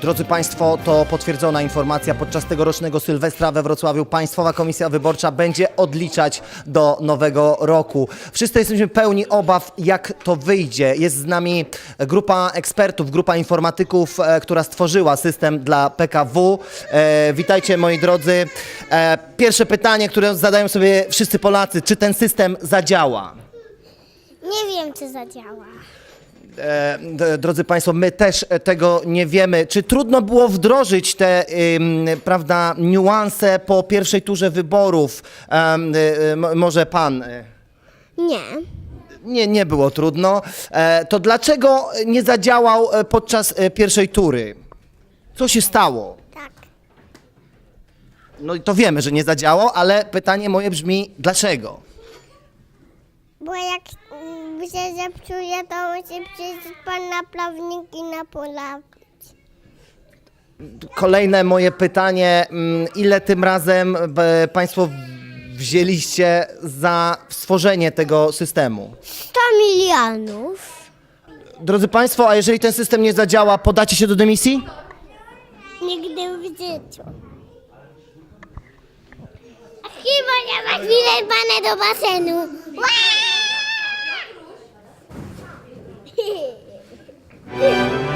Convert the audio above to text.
Drodzy Państwo, to potwierdzona informacja. Podczas tegorocznego Sylwestra we Wrocławiu Państwowa Komisja Wyborcza będzie odliczać do nowego roku. Wszyscy jesteśmy pełni obaw, jak to wyjdzie. Jest z nami grupa ekspertów, grupa informatyków, e, która stworzyła system dla PKW. E, witajcie moi drodzy. E, pierwsze pytanie, które zadają sobie wszyscy Polacy. Czy ten system zadziała? Nie wiem, czy zadziała. E, drodzy Państwo, my też e, tego nie wiemy. Czy trudno było wdrożyć te prawda, niuanse po pierwszej turze wyborów? Y, y, mo- może Pan. y, Nie. Nie, nie było trudno. E, to dlaczego nie zadziałał e, podczas e, pierwszej tury? Co się stało? Tak. No i to wiemy, że nie zadziałał, ale pytanie moje brzmi, dlaczego? Bo jak mm, się zepsuje, to musi przyjść pan naprawnik i naprawić. Kolejne moje pytanie, mm, ile tym razem e, Państwo wzięliście za stworzenie tego systemu? 100 milionów. Drodzy Państwo, a jeżeli ten system nie zadziała, podacie się do dymisji? Nigdy w życiu. Chyba nie ma chwilę pana do basenu. 你